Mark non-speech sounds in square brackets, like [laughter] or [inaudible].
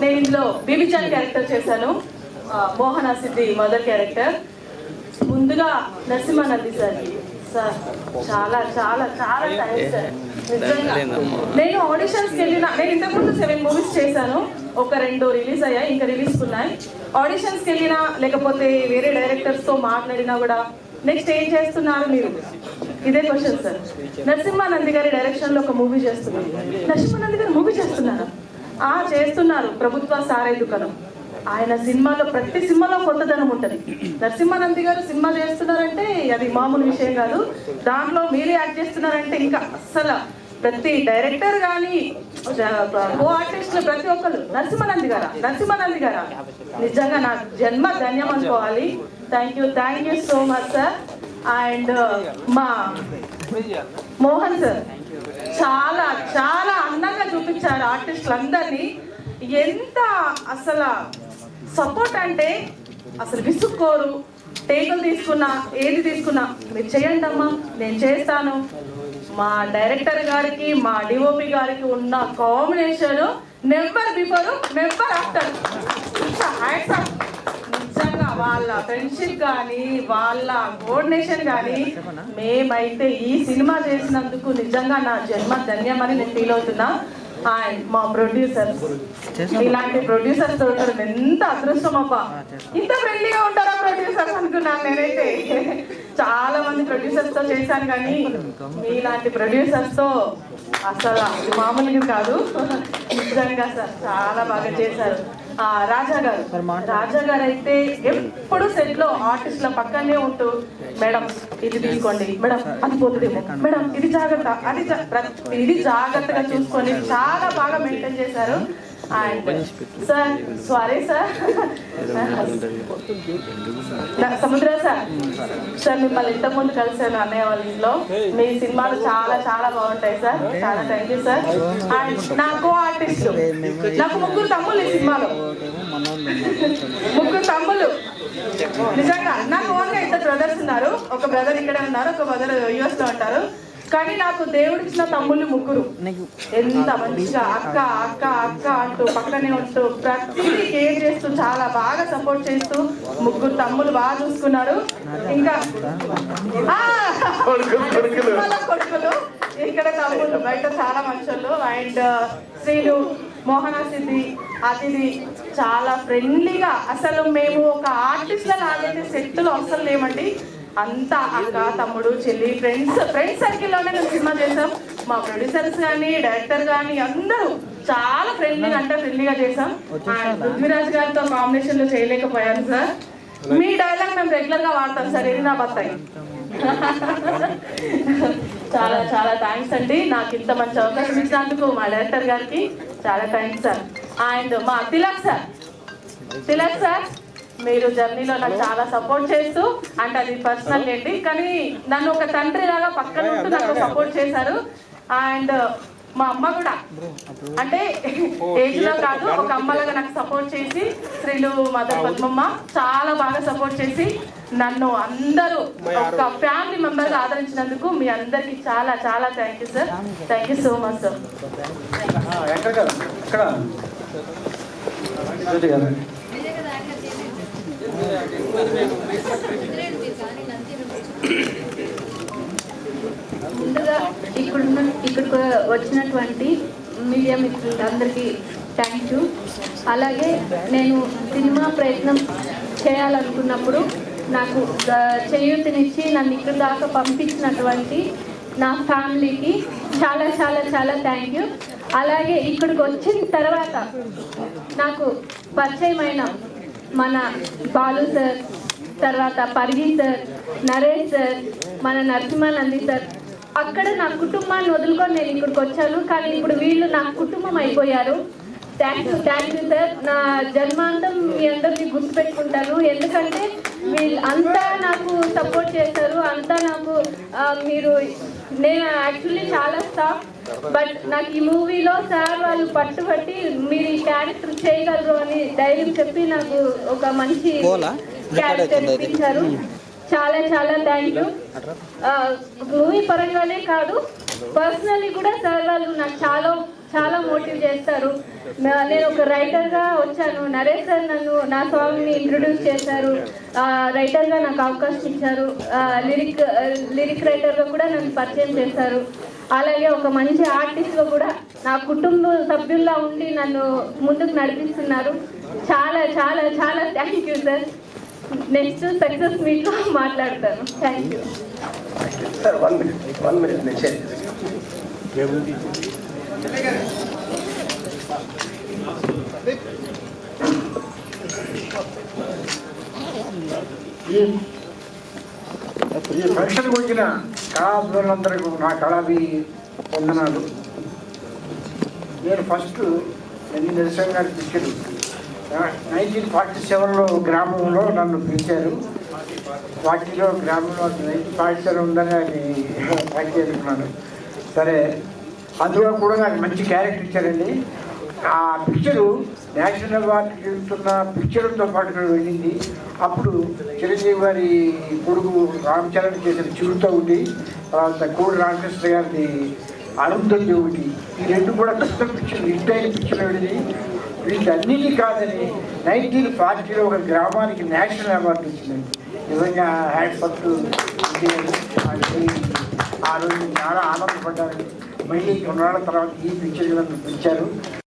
నేను ఇందులో బీబీజాన్ క్యారెక్టర్ చేశాను. మోహన మోహన్ సిద్ధి మదర్ క్యారెక్టర్. ముందుగా నరసింహానంది సార్. సార్ చాలా చాలా చాలా థ్యాంక్స్ సార్. నిజంగా. నేను ఆడిషన్స్కి వెళ్ళిన నేను ఇంతకుముందు సెవెన్ మూవీస్ చేశాను. ఒక రెండు రిలీజ్ అయ్యాయి ఇంకా రిలీజ్ ఉన్నాయి. ఆడిషన్స్కి వెళ్ళినా లేకపోతే వేరే డైరెక్టర్స్తో మాట్లాడినా కూడా నెక్స్ట్ ఏం చేస్తున్నారు మీరు? ఇదే క్వశ్చన్ సార్ నరసింహానంది గారి డైరెక్షన్లో ఒక మూవీ చేస్తున్నారు. నరసింహానంది గారు మూవీ చేస్తున్నారా? ఆ చేస్తున్నారు. ప్రభుత్వ సారే దుకాణం ఆయన సినిమాలో ప్రతి సినిమాలో కొత్తదనం ఉంటుంది. నరసింహానంది గారు సినిమా చేస్తున్నారంటే అది మామూలు విషయం కాదు. దాంట్లో మీరే యాక్ట్ చేస్తున్నారంటే ఇంకా అస్సలు ప్రతి డైరెక్టర్ కానీ కో ఆర్టిస్టులు ప్రతి ఒక్కరు నరసింహానంది గారా? నరసింహానంది గారా? నిజంగా నా జన్మ ధన్యం అనుకోవాలి. Thank you thank you so much sir and uh, మా మోహన్ సార్ చాలా చాలా అందంగా చూపించారు ఆర్టిస్టులందరినీ. ఎంత అసలు సపోర్ట్ అంటే అసలు విసుక్కోరు. టేకులు తీసుకున్నా ఏది తీసుకున్నా మీరు చేయండి అమ్మా నేను చేస్తాను. మా డైరెక్టర్ గారికి మా డిఓపి గారికి ఉన్న combination number before number after నిజంగా వాళ్ళ ఫ్రెండ్షిప్ కానీ వాళ్ళ కోఆర్డినేషన్ కానీ మేమైతే ఈ సినిమా చేసినందుకు నిజంగా నా జన్మ ధన్యమని నేను ఫీల్ అవుతున్నా. మా ప్రొడ్యూసర్ ఇలాంటి ప్రొడ్యూసర్స్ దొరకడం ఎంత అదృష్టం అబ్బా. ఇంత ఫ్రెండ్లీగా ఉంటారా ప్రొడ్యూసర్స్ అనుకున్నాను నేనైతే. చాలా మంది ప్రొడ్యూసర్స్తో చేశాను కానీ మీలాంటి ప్రొడ్యూసర్స్తో అసలు మామూలుగా కాదు. నిజంగా సార్ చాలా బాగా చేశారు. రాజా గారు. రాజా గారు అయితే ఎప్పుడు సెట్లో ఆర్టిస్ట్ల పక్కనే ఉంటూ మేడం ఇది తీసుకోండి. మేడం అది పోతుందేమో. మేడం ఇది జాగ్రత్త. అది ఇది జాగ్రత్తగా చూసుకొని చాలా బాగా మెయింటైన్ చేశారు. And sir sorry sir Samudra sir sir మిమ్మల్ని ఇంత ముందు కలిసాను అన్నయ్య వాళ్ళ ఇంట్లో. మీ సినిమాలు చాలా చాలా బాగుంటాయి సార్ చాలా థ్యాంక్ యూ సార్ అండ్ నాకు కో ఆర్టిస్ట్ నాకు ముగ్గురు తమ్ముళ్ళు ఈ సినిమాలో. ముగ్గురు తమ్ముళ్ళు. నిజంగా నాకు ఓన్గా ఇద్దరు బ్రదర్స్ ఉన్నారు. ఒక బ్రదర్ ఇక్కడే ఉన్నారు ఒక బ్రదర్ యుఎస్లో ఉంటారు. కానీ నాకు దేవుడిచ్చిన తమ్ముళ్ళు ముగ్గురు. ఎంత మంచిగా అక్క అక్క అక్క అంటూ పక్కనే ఉంటూ ప్రతిదీ కేర్ చేస్తూ చాలా బాగా సపోర్ట్ చేస్తూ ముగ్గురు తమ్ముళ్ళు బాగా చూసుకున్నారు. ఇంకా కొడుకులు ఇక్కడ తమ్ముళ్ళు బయట చాలా మంచోళ్ళు. అండ్ శ్రీలు మోహన సిద్ధి అతిథి చాలా ఫ్రెండ్లీగా అసలు మేము ఒక ఆర్టిస్ట్ లాగైతే సెట్లో అవసరం లేమండి. అంతా అక్క తమ్ముడు చెల్లి ఫ్రెండ్స్ ఫ్రెండ్స్ సర్కిల్లోనే మేము సినిమా చేసాం. మా ప్రొడ్యూసర్స్ కానీ డైరెక్టర్ కానీ అందరూ చాలా ఫ్రెండ్లీగా అంటే ఫ్రెండ్లీగా చేసాం. అండ్ పృథ్వీరాజ్ గారితో కాంబినేషన్లో చేయలేకపోయాను సార్. మీ డైలాగ్ మేము రెగ్యులర్గా వాడతాం సార్ ఇది నా బత్తాయి. చాలా చాలా థ్యాంక్స్ అండి. నాకు ఇంత మంచి అవకాశం ఇచ్చినందుకు మా డైరెక్టర్ గారికి చాలా థ్యాంక్స్ సార్. అండ్ మా తిలక్ సార్. తిలక్ సార్ మీరు జర్నీలో నాకు చాలా సపోర్ట్ చేస్తూ అంటే అది పర్సనల్ ఏంటి కానీ నన్ను ఒక తండ్రి లాగా పక్కన ఉంటూ నాకు సపోర్ట్ చేశారు. అండ్ మా అమ్మ కూడా. అంటే ఏజ్లో కాదు ఒక అమ్మలాగా నాకు సపోర్ట్ చేసి శ్రీలు మదర్ పద్మమ్మ చాలా బాగా సపోర్ట్ చేసి నన్ను అందరూ ఒక ఫ్యామిలీ మెంబర్గా ఆదరించినందుకు మీ అందరికి చాలా చాలా thank you sir thank you so much sir ఎక్కడ కదా ఎక్కడ జ్యోతి గారు ముందుగా ఇక్కడ ఇక్కడికి వచ్చినటువంటి మీడియా మిత్రులందరికీ థ్యాంక్ యూ అలాగే నేను సినిమా ప్రయత్నం చేయాలనుకున్నప్పుడు నాకు చేయూతనిచ్చి నన్ను ఇక్కడ దాకా పంపించినటువంటి నా ఫ్యామిలీకి చాలా చాలా చాలా థ్యాంక్ యూ అలాగే ఇక్కడికి వచ్చిన తర్వాత నాకు పరిచయమైన మన బాలు సార్ తర్వాత పరిగి సార్ నరేష్ సార్ మన నరసింహానంది సార్. అక్కడ నా కుటుంబాన్ని వదులుకొని నేను ఇక్కడికి వచ్చాను కానీ ఇప్పుడు వీళ్ళు నా కుటుంబం అయిపోయారు. Thank you thank you sir. నా జన్మాంతం మీ అందరినీ గుర్తుపెట్టుకుంటాను. ఎందుకంటే వీళ్ళు అంతా నాకు సపోర్ట్ చేశారు. అంతా నాకు మీరు నేను యాక్చువల్లీ చాలా స్టాఫ్ బట్ నాకు ఈ మూవీలో సార్ వాళ్ళు పట్టుబట్టి మీరు ఈ క్యారెక్టర్ చేయగలరు అని ధైర్యం చెప్పి నాకు ఒక మంచి క్యారెక్టర్ ఇప్పించారు. చాలా చాలా థ్యాంక్ యూ మూవీ పరంగానే కాదు పర్సనల్లీ కూడా సార్ వాళ్ళు నాకు చాలా చాలా మోటివ్ చేస్తారు. నేను ఒక రైటర్గా వచ్చాను. నరేష్ సార్ నన్ను నా సాంగ్ని ఇంట్రొడ్యూస్ చేశారు. ఆ, రైటర్గా నాకు అవకాశం ఇచ్చారు. ఆ, లిరిక్ లిరిక్ రైటర్గా కూడా నన్ను పరిచయం చేశారు. అలాగే ఒక మంచి ఆర్టిస్ట్గా కూడా నా కుటుంబ సభ్యుల్లా ఉండి నన్ను ముందుకు నడిపిస్తున్నారు. చాలా చాలా చాలా thank you sir next success మీట్లో మాట్లాడతాను. Thank you sir one minute minute ఈ కళాభిమానులందరికీ నా కళాభి వందనాలు. నేను ఫస్ట్ ఎన్ని నిరసన గారు పిలిచారు నైన్టీన్ ఫార్టీ సెవెన్లో గ్రామంలో నన్ను పిలిచారు. ఫార్టీలో గ్రామంలో నైన్టీన్ ఫార్టీ సెవెన్ ఉందని ఆయన [laughs] చేసుకున్నాను సరే అందులో కూడా నాకు మంచి క్యారెక్టర్ ఇచ్చారండి. ఆ పిక్చరు నేషనల్ అవార్డుకి వెళ్తున్న పిక్చర్తో పాటు ఇక్కడ వెళ్ళింది. అప్పుడు చిరంజీవి గారి కొడుకు రామచరణ్ చేసిన చిరుతో ఒకటి తర్వాత కోడి రామకృష్ణ గారిది అనంతజ్ఞ ఒకటి. ఈ రెండు కూడా పెద్ద పిక్చర్ హిట్ అయిన పిక్చర్ వెళ్ళింది వీటన్నిటి కాదని నైన్టీన్ ఫార్టీలో ఒక గ్రామానికి నేషనల్ అవార్డు వచ్చిందండి. నిజంగా హ్యాడ్ పట్టు ఆ రోజు చాలా ఆనందపడ్డారు. మళ్ళీ కొన్నాళ్ళ తర్వాత ఈ పిక్చర్ పిలిచారు